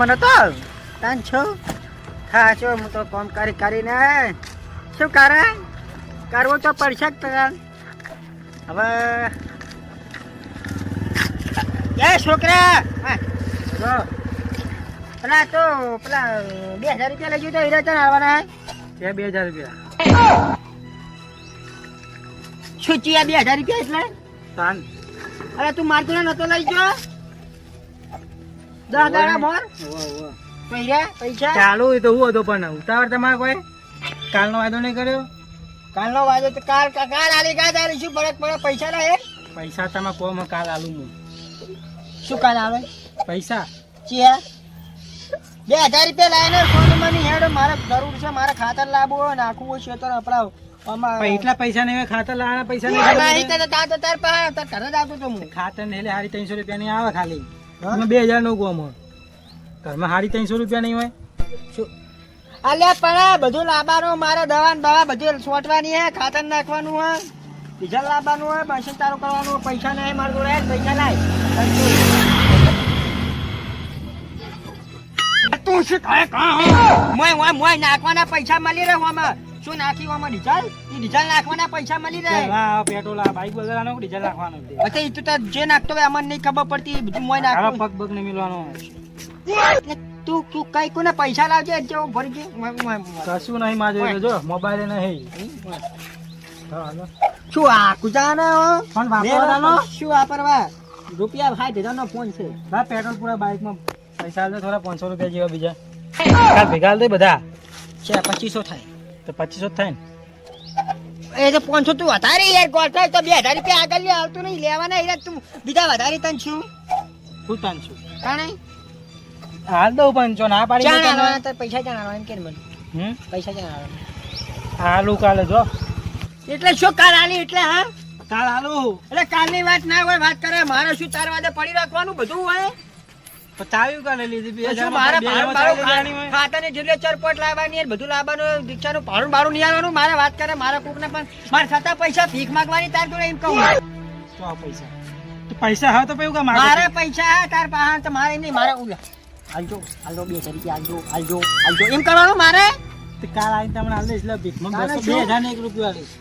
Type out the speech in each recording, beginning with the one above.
મને તો તાન છો? હા છો હું તો કામ કરી કરીને શું કરે? કરવું તો પડશે જ તને. હવે એ છોકરા જો. પેલા તો પેલા બે હજાર રૂપિયા લઈ ગયું તો હીરા ચાલ આવવાના છે બે હજાર રૂપિયા. શું ચિયા બે હજાર રૂપિયા એટલે? તાન. અરે તું મારતું નતો લઈ જો દસ દાડા મોર. પૈસા ચાલુ તો હું હતો પણ ઉતાવળ તમારે કોઈ? કાલનો વાયદો નહીં કર્યો? કાલનો વાયદો તો કાલ કાલ આલી કાલ આલી શું ફરક પડે? પૈસા ના હે? પૈસા તમે કહો મેં કાલ આલું હું. શું કાલ આવે? પૈસા? ચિયા. બે હજાર રૂપિયા લાવીને ફોન મની હેડ. મારે જરૂર છે મારે ખાતર લાવવું હોય નાખવું હોય છે તો અપડાવ એટલા પૈસા નહીં ખાતર લાવવાના પૈસા નહીં તાર તાર તાર ઘરે જ આવતો તો હું. ખાતર નહીં હારી ત્રણસો રૂપિયા નહીં આવે ખાલી? તમે બે હજારનું કોમ ઘરમાં સાડી ત્રણસો રૂપિયા નહીં હોય. અલ્યા પણ બધું લાવવાનું મારે દવા દવા બધું છોટવાની હે ખાતર નાખવાનું હે. ડીઝલ લાવવાનું હોય મશીન તારું કરવાનું પૈસા નહીં મારું જોડે પૈસા લાય. તું શું કાં મોય મોય મોય નાખવાના પૈસા મળી રહે આમાં. શું નાખ્યું આમાં ડીઝલ? એ ડીઝલ નાખવાના પૈસા મળી રહે હા પેટ્રોલ આ બાઈક બદલવાનો ડીઝલ નાખવાનો અચ્છા એ તો જે નાખતો હોય અમને નહીં ખબર પડતી બધું મોય નાખો પગ પગ નહીં મિલવાનો. તું તું કઈ કોને પૈસા લાવજે જો ભરી મોય. કશું નહીં માજે જો મોબાઈલ નહીં. શું આ કુજાનો? ફોન વાપરવાનો? શું વાપરવા? રૂપિયા ભાઈ હજાર નો ફોન છે. ના પેટ્રોલ પૂરા બાઈકમાં પૈસા આલજો થોડા પાંચસો રૂપિયા જેવા બીજા. ભેગા દે બધા. છે પચીસો થાય. તો પચીસો થાય ને. એ તો પાંચસો તું વધારે યાર ગોઠવાય તો બે હજાર રૂપિયા આગળ લે આવતું નહીં લેવાના યાર તું બીજા વધારે તન છું હું તન છું કાણે હાલ દઉં પાંચસો ના પાડી ચાણ તો પૈસા ચાણ આલવાના એમ કે મને? હમ? પૈસા ચાણ આલવાના હાલું કાલે જો. એટલે શું કાલ હાલી એટલે હા? કાલ હાલું. એટલે કાલની વાત ના હોય વાત કરે મારે શું તાર વાદે પડી રાખવાનું બધું હોય? તો ચાવ્યું કાલે લીધી? બે મારે બે ભાડું હજારમાં બારું ચાવી લેવાની હોય. ખાતાની જેટલે ચરપટ લાવવાની ને બધું લાવવાનું રિક્ષાનું ભાડું બારું નહીં આવવાનું મારે વાત કરે મારા કોકને પણ. મારે છતાં પૈસા ભીખ માંગવાની તાર જોડે એમ કહું. તો પૈસા. તો પૈસા હા તો પેલું કામ મારે પૈસા હે, તાર તો મારે નહીં મારે ઉલા. બે એમ કરવાનું મારે? કાલ આવીને તમને હાલ ભીખમાં બે હજાર ને એક રૂપિયા આલીશ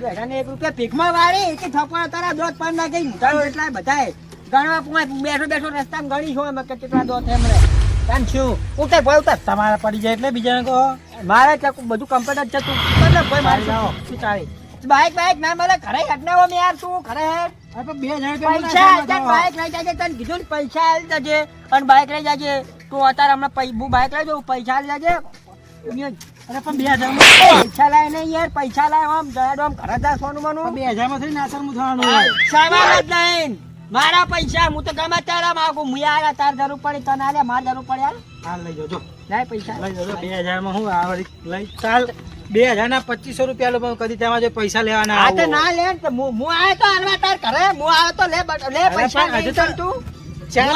બે હજાર ને એક રૂપિયા ભીખમાં વાળી? કે થપ્પડ તારા દોઢ પાન ના ગઈ એટલા બધાય ગણવા પુઆ બેઠો બેઠો રસ્તામાં ગણી છો એમાં કેટલા દોત એમ રે તાન શું? ઉતર ભાઈ ઉતર તમારે પડી જાય એટલે બીજાને કહો. મારે ત્યાં બધું કમ્પ્લીટ જ છે તું મતલબ ભાઈ મારી જાઓ. શું ચાલે બાઈક બાઈક ના મળે ઘરે હેડ ને યાર તું ઘરે હજાર બાઈક લઈ જાજે તને કીધું ને પૈસા આલી જજે અને બાઈક લઈ જાજે. તું અત્યારે હમણાં પૈ- હું બાઈક લઈ જાઉં પૈસા આલી જાજે અરે પણ બે હજાર પૈસા લાય નહીં યાર પૈસા લાય આમ જયા આમ ઘરે જા સોનું મનું બે થઈ નાસર નાસરનું થવાનું સવાલ જ નહીં. મારા પૈસા હું તો ગમે ત્યારે માગું. હું યાર તાર જરૂર પડી તને આલે માર જરૂર પડી હાલ હાલ લઈ જજો. લાય પૈસા. લઈ જજો. બે હજારમાં હું આ લઈ ચાલ બે હજાર ના પચીસો રૂપિયા લો કદી તેમાં જો પૈસા લેવાના આ તો ના લે હું હું આયો તો હાલવા તાર ઘરે હું આવ્યો તો લે લે પૈસા હજુ તો- તું. ચાર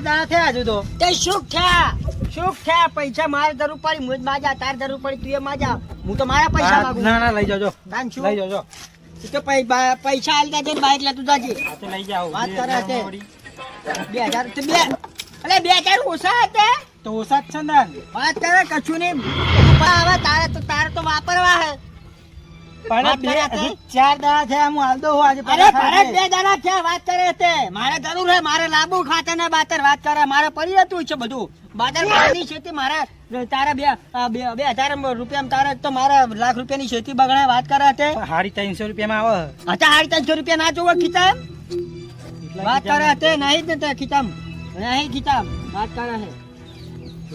દાડા થયા હજુ થયા? થયા? પૈસા મારે જરૂર પડી મુજ માજા તાર જરૂર પડી તું એ માજા હું તો મારા પૈસા ના ના લઈ જજો. તાન શું? લઈ જાઓ જો તું પૈસા આલી દેજે બાઈક લેતું જાજે. તો લઈ જાઓ. વાત કરે છે. બે હજાર તો બે અલે બે હજાર ઓછા હતા. તો ઓછા જ છે ને વાત કરે કશું નહીં. હવે તારે તો તારે તો વાપરવા હે. પણ બે. હજુ ચાર દાડા થયા હું હાલ દઉં આજે અરે ભરત બે દાડા થયા વાત કરે છે. મારે જરૂર હે મારે લાંબુ ખાતર ને બાતર વાત કરે મારે પડી જતું છે બધું. બાદર પાણી છે તે મારે તારે બે બે હજાર રૂપિયા તારે તો મારે લાખ રૂપિયાની ખેતી બગડે વાત કરે છે હારી ત્રણસો રૂપિયામાં આવે. અચ્છા સાડી ત્રણસો રૂપિયા ના જોવો ખીતામ વાત કરે છે નહીં જ ને ખીતામ નહીં ખીતામ વાત કરે છે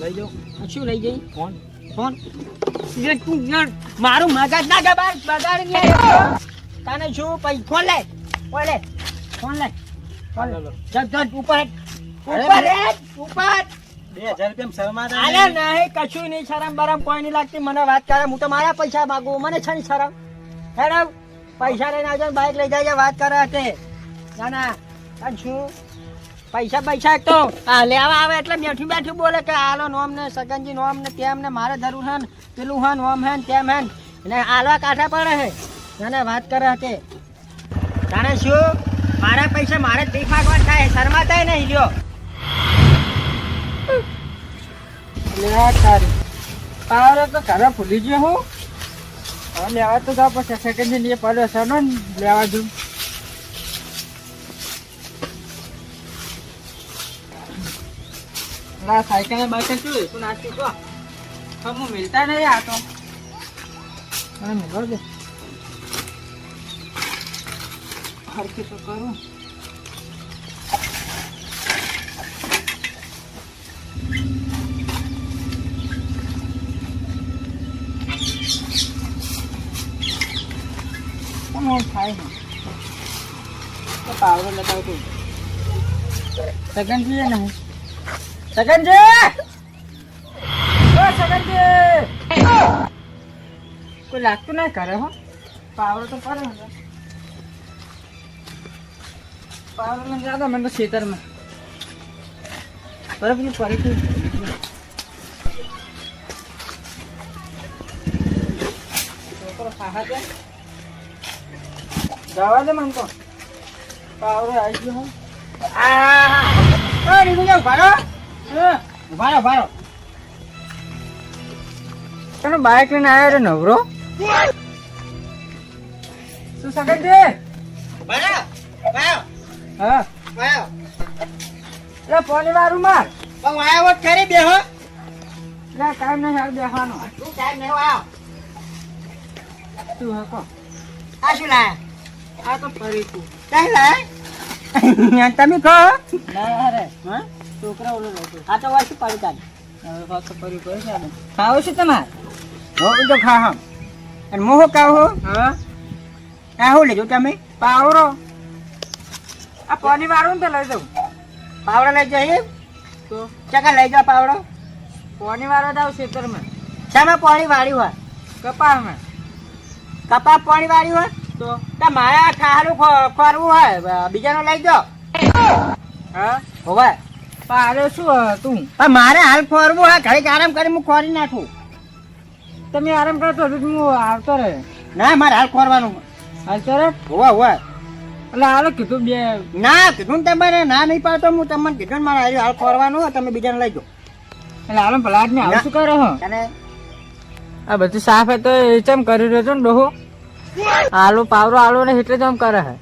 લઈ જાઓ. શું લઈ જઈ ફોન. ફોન. તું મારું મગજ ના ગબાર બગાડ ને તને શું પૈ ફોન લે. ફોન લે. ફોન લે. ફોન લે. લો. ઉપર ઉપર ઉપર. નહીં. કશું નહીં શરમ, બરમ કોઈ નહીં લાગતી. મને વાત કરે, હું તો મારા પૈસા માગું, મને છે ને શરમ. હેડો પૈસા લઈને બાઈક લઈ જાય વાત કરે તે ના શું? પૈસા પૈસા લેવા આવે એટલે બેઠું બેઠું બોલે કે આલો નોમ ને, સગનજી નોમ ને, તેમ ને, મારે હે ને, પેલું હન નોમ હે ને, તેમ હે આલવા કાંઠા પડે હે ના વાત કરે તે જાણે શું? મારા પૈસા મારે જ માગવા થાય શરમાતાય નહીં લ્યો. લે, તારી. તો ઘરે ભૂલી ગયો હું. હવે લેવા તો પછી સેકન્ડ એ પડ્યો છે ને, લેવા જઉં. ના સાયકલ ને બાઈકલ શું શું નાખી તો? હું મિલતા નહીં આ તો. મને મિલો દે. હરકી તો કરું. આમ થાય ને પાવડો લગાવતું સગનજી ને કોઈ લાગતું ના કરે હો? પાવડો તો પડે ખેતરમાં. જવા દે મને તો. પાવડો આવી ગયો હો. આ રીંગુ જાવ ભાડો ભાડો ભાડો તને બાઇક લઈને આવ્યો રે નવરો? શું સગન દે ભાયો ભાયો હા. ભાયો એટલે પોની વાળું માર. પણ આયો હોત ખરી બેહો. એટલે કામ નહીં હાલ બેસવાનો તું સાહેબ ને આવ તું હકો. આ શું લાયા? આ તો તું કાઈ લાયા? તમે કહો. ના અરે હા? છોકરા ઓલો રહેતો આ તો વર્ષ પડી કાઢ. હવે પાછો ફરી કરે છે. ખાવું છે તમારે? હું તો ખા હમ. અને મોહ કાવ હો. હા. આ હું લીધું તમે. પાવરો આ પોની વાળું તો લઈ દઉં. પાવડો લઈ જઈએ તો? ચકા લઈ જાઓ પાવડો. પોની વાળો જાવ ખેતરમાં શામાં પાણી વાળ્યું હોય. કપામાં કપા પાણી વાળ્યું હોય? તો મારે ખારું ખોરવું હોય બીજાનો લઈ જો હા? હોવે. પાડો શું તું? મારે હાલ ખોરવું હોય ઘડીક આરામ કરી હું ખોરી નાખું. તમે આરામ કરો તો હું આવતો રહે. ના મારે હાલ ખોરવાનું. આવતો રે હોવે હોવે. એટલે હાલો કીધું બે. ના કીધું તમારે ના નહીં પાડતો હું તમને કીધું મારે હાલ હાલ ખોરવાનું હોય તમે બીજાને લઈ જો એટલે હાલો ભલા ને. આવું શું કરો અને આ બધું સાફ તો ચમ કરી રહ્યો છો ને ડોહો? આલુ પાવરો આલુ ને એટલે જ આમ કરે હે.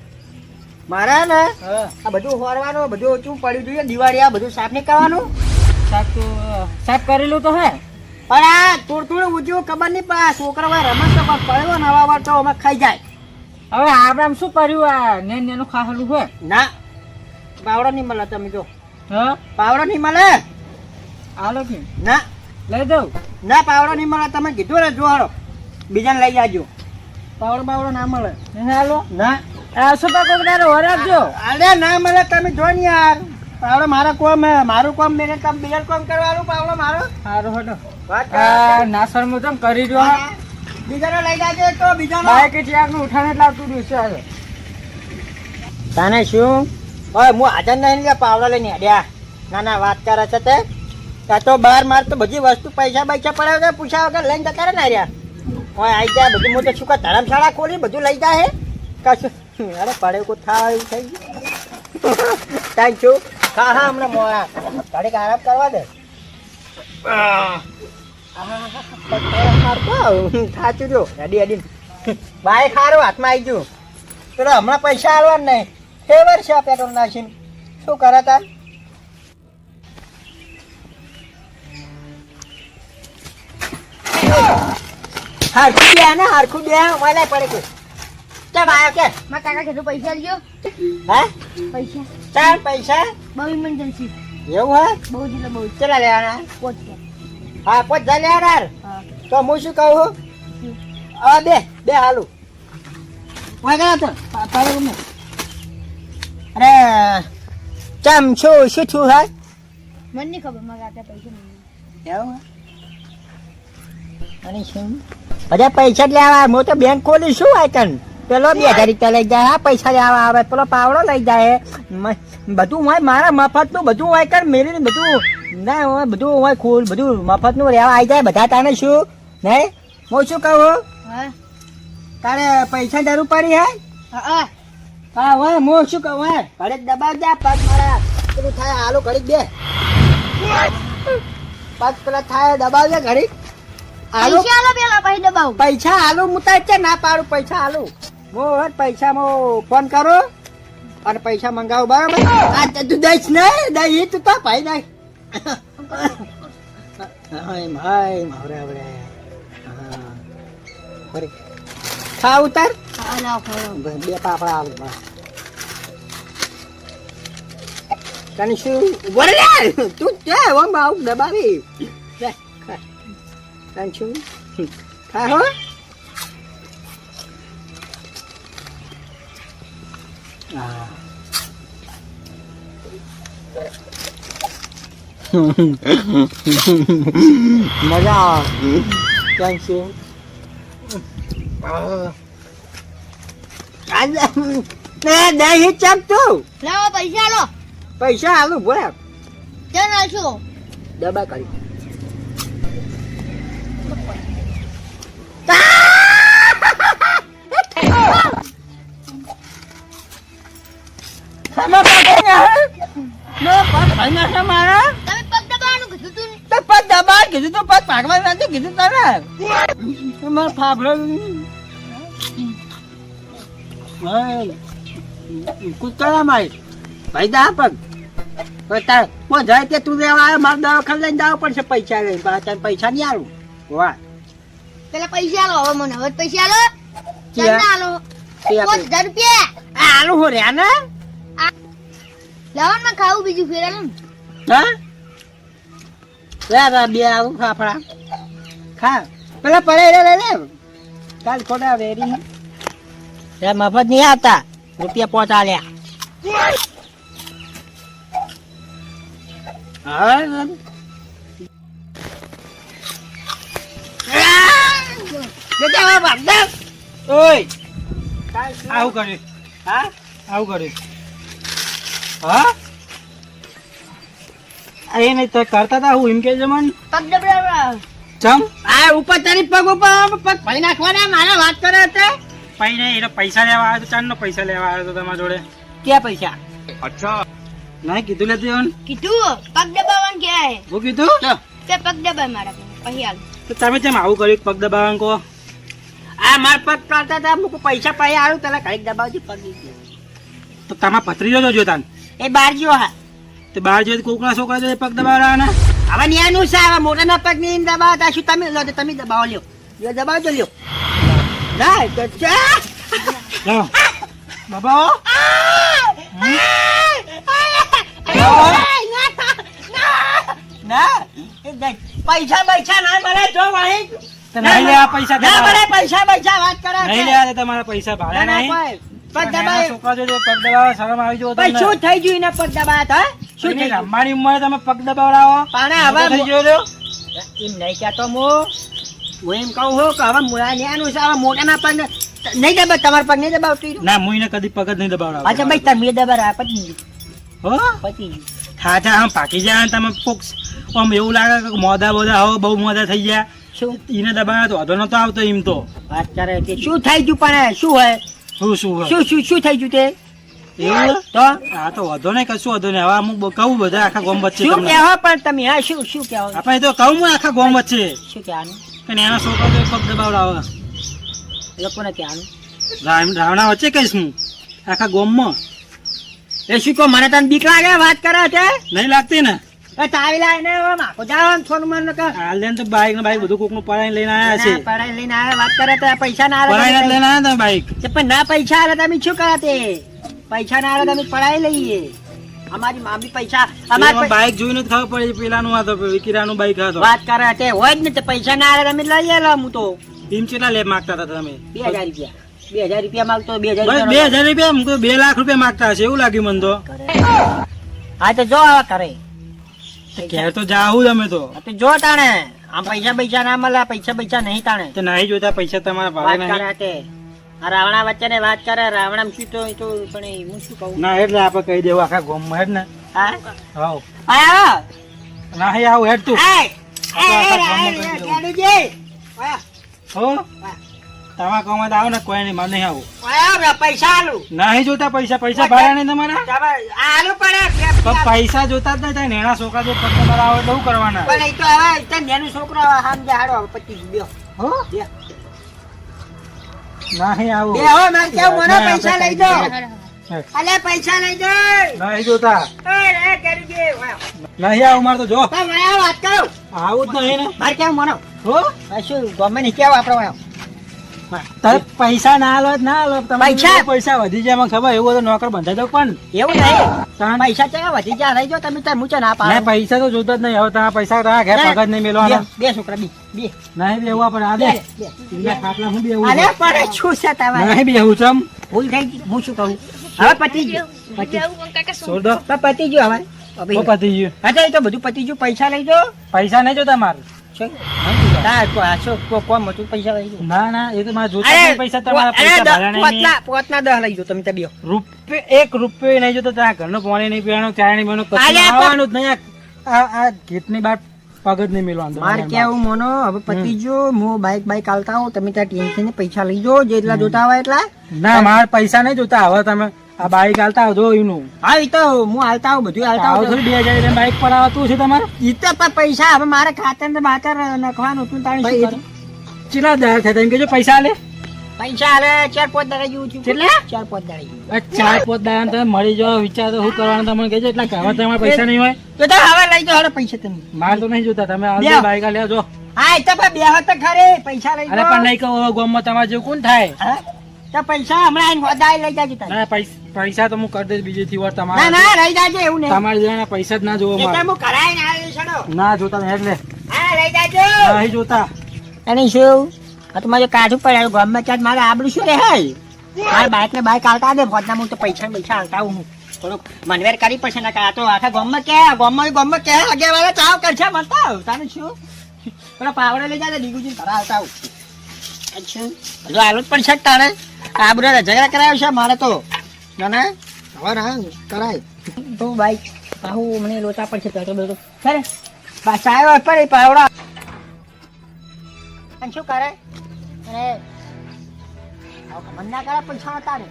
મારે ને હા. આ બધું હોરવાનું બધું ઓછું પડ્યું જોઈએ દિવાળી આ બધું સાફ નહીં કરવાનું? સાફ તો સાફ કરેલું તો હે. પણ આ થોડું થોડું ઊંચું ખબર નહીં પણ આ છોકરા રમત તો પડ્યો ને હવા વાર તો અમે ખાઈ જાય. હવે આપણે આમ શું કર્યું આ ને નેનું ખાવાનું હોય ના પાવડો નહીં મળે તમે જો. હા? પાવડો નહીં મળે? આલો કે. ના. લઈ દઉં. ના પાવડો નહીં મળે તમે કીધું ને જોડો બીજાને લઈ જાજો. પાવડો બાવડો ના મળે. હાલો. ના. આ શું પાકો તારે વરાપજો અરે ના મળે તમે જો ને યાર. પાવડો મારા કોમ હે. મારું કોમ મેને કામ બીજા કોમ કરવાનું પાવડો મારો. સારું હટો વાત આ નાસર હું કરી દો. બીજાનો લઈ જાજો તો બીજાનો. બાઈક ચેકનું ઉઠાને એટલે આવતું રહ્યું છે હાલો. તને શું? ઓય હું હાજર નહીં લે પાવડો લઈને અડ્યા ના ના વાત કરે છે તે. ત્યાં તો બહાર માર તો બધી વસ્તુ પૈસા પૈસા પડાવે પૂછ્યા વગર લઈને જતા રહે ને રહ્યા. ઓય આવી જાય બધું મોટો તો ધરમશાળા ખોલી બધું લઈ જાય હે કશું અરે પડે કોઈ થાય એવું થઈ ગયું થેન્ક યુ હા હા હમણાં મોડા ઘડીક આરામ કરવા દે થાચું જો અડી અડી બાઈક સારું હાથમાં આવી ગયું પેલો હમણાં પૈસા આવવા નહીં ફેવર છે પેટ્રોલ નાખીને શું કરે તાર હરખું બે ને હરખું બે મને પડે કોઈ. કેમ આવ્યો કે? મારા કાકા કીધું પૈસા લ્યો. હે? પૈસા. ચાર પૈસા. બહુ ઇમરજન્સી એવું હે? બહુ જ બહુ. ચલા લેવાના? પોચ કે. હા પોચ જા લેવાના હા. તો હું શું કહું હા? બે બે હાલું. વાય ગયા તો. પાડે ગમે અરે ચમ છું શું થયું હે? મને ખબર મારા કાકા પૈસા એવું અને બધા પૈસા જ લેવા. હું તો બેંક ખોલી શું આઈકન પેલો બે હજાર રૂપિયા લઈ જાય. હા પૈસા લેવા આવે. પેલો પાવડો લઈ જાય. બધું હોય મારા મફતનું બધું હોય કર મેળીને બધું? ના હોય બધું હોય ખુલ. બધું મફતનું રહેવા આવી જાય. બધા તાને શું? નહીં હું શું કહું? હા. તારે પૈસા જરૂર પડી હે? હા હા. હોય હું શું કહું? હે ઘડીક દબાવ દે પગ મારા. પેલું થાય હાલો ઘડી દે પગ પેલા થાય દબાવજે ઘડી આલુ પૈસા આલો પેલા પછી દબાવ પૈસા આલુ હું તાર છે ના પાડું પૈસા આલુ હું હવે પૈસા મો ફોન કરો અને પૈસા મંગાવું બરાબર આ તે તું દઈશ ને દઈ તું તો ભાઈ નહીં હાય હાય માવરે આવડે હા ફરી ખા ઉતાર હા લાવ ખાવ બે પાપડા આવે બસ તને શું વરે તું છે ઓમ બાઉ દબાવી લે, ખા. તને શું ખા હો હા. મજા આવે તને શું આ. આજે ને દહીં ચમ તું લાવો પૈસા આલો પૈસા આલું બોલા ચલ આલશો દબા કરી મારા તમે પગ દબાવવાનું કીધું તું ને. તો પગ દબા કીધું તો પગ ભાગવા નથી કીધું તારે મારો ફાફડો કુતરા મારી? ભાઈ દા પગ. તાર કોણ જાય તે તું લેવા આવ્યો મારે દવાખાને લઈને જવું પડશે પૈસા લઈને. પાછા પૈસા નહીં આલું. વાહ. પેલા પૈસા આલો હવે મને હવે પૈસા આલો. ચલ આલો. પાંચ હજાર રૂપિયા. આલુ હો રહ્યા ને? લાવો માં ખાવું બીજું ફેર હા? લે બે આવું ફાફડા. ખા. પેલા પડે રે લે. લે કાલ ખોટા વેરી રે મફત નહીં આવતા રૂપિયા પહોંચાડ્યા હા જતા ભાગદા. ઓય. આવું કર્યું. હા? આવું કર્યું. હા? એ નહીં તો કરતા હતા હું એમ કે છે મન. પગ ચમ? આ ઉપર તારી પગ ઉપર પગ ભાઈ નાખવાના? મારા વાત કરે તે ભાઈ ને એટલે પૈસા લેવા આવ્યો તો ચાંદ નો પૈસા લેવા આવ્યો તો તમારા જોડે. ક્યાં પૈસા? નહીં કીધું લેતી હોય કીધું પગ દબાવવાનું કે હે હું કીધું તે પગ દબાય મારા પછી હાલ. તો તમે જેમ આવું કર્યું પગ દબાવવાનું કહો? આ માર પગ પાડતા હતા મુકુ પૈસા પાયા આવ્યું તને કંઈક દબાવજો પગ તો તમારા ભત્રીજો જોજો તાન એ બાર ગયો હા. તે બહાર જોઈએ તો કોકના છોકરા જોઈએ પગ દબાવવાના? હવે ન્યાનું છે હવે મોટાના પગની દબાવતા શું તમે લો તો તમે દબાવો લ્યો. લ્યો દબાવજો લ્યો. ના તો ચા. દબાવો. પૈસા પૈસા ના મળે જો નહીં પૈસા ના મળે પૈસા પૈસા વાત કરે નહીં તમારા પૈસા ભાડા નહીં. પગ છોકરા પગ દબાવવા શરમ આવી જવો ભાઈ શું થઈ ગયું એને પગ દબાવતા હે? શું થઈ રમવાની ઉંમરે તમે પગ દબાવડાવો. પાણે હવે થઈ ગયો એમ નહીં કહેતો હું હું એમ કહું છું કે હવે મુળા ન્યાનું છે હવે મોટાના પગ નહીં દબાવ તમારા પગ નહીં દબાવતી ના હું એને કદી પગ જ નહીં દબાવડાવતો. અચ્છા ભાઈ તમે દબાવ પતી હો? પતી ખાધા આમ પાકી જાય તમે કોક આમ એવું લાગે કે મોદા બોદા હો બહુ મોદા થઈ ગયા. શું? એને દબાવ્યા તો વાંધો નતો આવતો એમ તો. વાત કરે કે શું થઈ ગયું પણ શું હોય? શું શું શું શું શું થઈ ગયું તે? એવું તો? આ તો વધો નહીં કશું વધો નહીં. હવે હું કહું બધા આખા ગોમ વચ્ચે શું કહેવા પણ તમે? હા શું શું કહેવા? આપણે તો કહું હું આખા ગોમ વચ્ચે. શું કહેવાનું? કે એના છોકરા તો પગ દબાવડાવે લોકોને કહેવાનું? રાવણા વચ્ચે કહીશ હું. આખા ગોમમાં. એ શું કહો મને તને બીક લાગે? વાત કરે છે નહીં લાગતી ને? એ તાવી લાઈને માખો જાવ થોડું મને કહે હાલ ને તો બાઈક ને બાઈક બધું કોકનું પડાઈને લઈને આવ્યા છે. ના, પડાઈ લઈને આવ્યા વાત કરે તો પૈસા ના લઈને તમે બાઈક. તે પણ ના પૈસા આવે તમે શું કરે તે? પૈસા ના આવે તમે પડાઈ લઈએ. અમારી મામી પૈસા અમારી બાઈક જોઈને જ ખબર પડી પેલાનું આ તો વિકીરાનું બાઈક હતો. વાત કરે તે હોય જ ને તે પૈસા ના આવે તમે લઈ લો હું તો. ટીમ કેટલા લે માંગતા હતા તમે? બે હજાર રૂપિયા. બે હજાર રૂપિયા માંગતો બે હજાર બે હજાર રૂપિયા બે લાખ રૂપિયા માંગતા હશે એવું લાગ્યું મને તો. હા તો જો આવા કરે. ઘેર તો જાવું તમે તો. જો તાણે આમ પૈસા પૈસા ના મળે પૈસા પૈસા નહીં તાણે. તો નહીં જોતા પૈસા તમારા ભાવે નહીં? આ રાવણા વચ્ચે ને વાત કરે રાવણા શું તો તો પણ હું શું કહું? ના એટલે આપણે કહી દેવું આખા ગોમમાં હેડ ને. હા? આયો ના હે આવું હેડ તું. આખા કહી દેવું. હો? તમારા કોમાં આવો ને કોઈ નહીં મને નહીં આવું પૈસા આલું. નહીં જોતા પૈસા પૈસા ભાડ્યા નહીં તમારા? તમે આલુ પડે પૈસા જોતા જ નહીં થાય નેણા છોકરા જો કસ્ટમર આવે શું કરવાના? પણ એ તો હવે તે નેનું છોકરો હાડો હવે પચીસ બે. હો? નહીં આવું. બે હો મારે કેવું મને પૈસા લઈ જાઓ. અલે પૈસા લઈ દો. નહીં જોતા. ઓય રે ગરુજી વાહ. નહીં આવું મારે તો જો. વાત કરો. આવું જ નહીં ને. મારે કેવું મને. હો? શું ગમે નહીં કેવા આપણે. તારે પૈસા ના આલો ના આલો. પૈસા? પૈસા વધી જાય મને ખબર એવું તો નોકર બંધાઈ દો પણ. એવું નહીં. પૈસા ચા વધી જા રહી જો તમે તાર મૂચો ના પાડે. પૈસા તો જોતા જ નહીં. હવે તમારા પૈસા ઘેર બે- નહીં મેલવાના બે- છોકરા બી બે. નહીં બેવું આપણે આ દે બે, બે. ખાટલા હું બેવું અરે પણ શું છે તમારે? નહીં બેવું ચમ ભૂલ થઈ ગઈ. હું શું કહું? હવે પતી ગયું પતી છોડ દો પતી ગયું હવે. હવે પતી ગયું હા એ તો બધું પતી ગયું પૈસા લઈ જો પૈસા નહીં જો તમારા એક રૂપિયો નહીં જોતો ત્યાં ઘરનું પાણી નહીં પીવાનું ચા નહીં પીવાનું જ નહીં. આ આ ગેટની બહાર પગ જ નહીં મેળવાનું માર કેવું મોનો? હવે પતિ જો હું બાઈક બાઈક આલતા હું તમે ત્યાં ટેન્શન પૈસા લઈ જો જેટલા જોતા હોય એટલા. ના મારે પૈસા નહીં જોતા હવે તમે આ બાઈક હાલતા આવજો એનું. હા એ તો હું હાલતા આવું બધું હાલતા આવું બે હજાર બાઈક પર આવતું છે તમારે? એ તો પૈસા હવે મારે ખાતર ને બાતર નાખવાનું હતું તાણે ચેટલા કરું? થાય તમે કેજો પૈસા લે પૈસા હાલે ચાર પાંચ દાડા જેવું થયું. કેટલા? ચાર પાંચ દાડા ચાર પોત દાળ તમે મળી જાઓ વિચાર તો શું કરવાનું તમે કહેજો એટલા તમારે પૈસા નહીં હોય. તો તો હવે લઈ જાઓ પૈસા તમે. માર તો નહીં જોતા તમે આવજો બાઈક લેજો હા એ તો બે તો ખરે પૈસા લઈ અરે પણ નહીં કહો હવે તમારે જેવું કોણ થાય? તો પૈસા હમણાં વધારે લઈ જાજો ના પૈસા પૈસા તો હું કરી દઈશ બીજી વાર ના તમારે ના લઈ જાજો એવું નહીં. તમારે જેવાના પૈસા જ ના જોવો મારે હું કરાઈને આવી છડો ના જોતા ને એટલે. હા લઈ જાજો. નહીં જોતા. અને શું? આ તો મારે કાઢું પડે ગામમાં ચાર મારે આબડું શું રે હાય. મારે બાઈક ને બાઈક આવતા દે ફોજના હું તો પૈસા પૈસા હાલતા હું. થોડુંક મનવેર કરી પડશે ને આ તો આખા ગામમાં કે ગામમાં ગામમાં કે આગે વાળા ચાવ કરશે મળતા આવ. શું? પેલા પાવડે લઈ જાય દીગુજી ઘરે આવતા આવું. અચ્છા હજુ આલું જ પડશે તારે? આ બધા ઝઘડા કરાયો છે મારે તો. ના ના હવે ના કરાય. તો બાઈક આવું મને લોચા પડશે પેટ્રોલ બેટ્રોલ ખરે બસ આવ્યો પર પાવડા. અને શું કરે? અને ના કરે પૈસા તારે.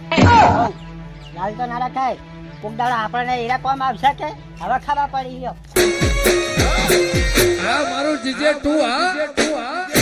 લાલ તો ના રખાય કોક દાડો આપણને એરા કોમ આવશે કે? હવે ખબર પડી ગયો. આ મારું જીજે ટુ હા?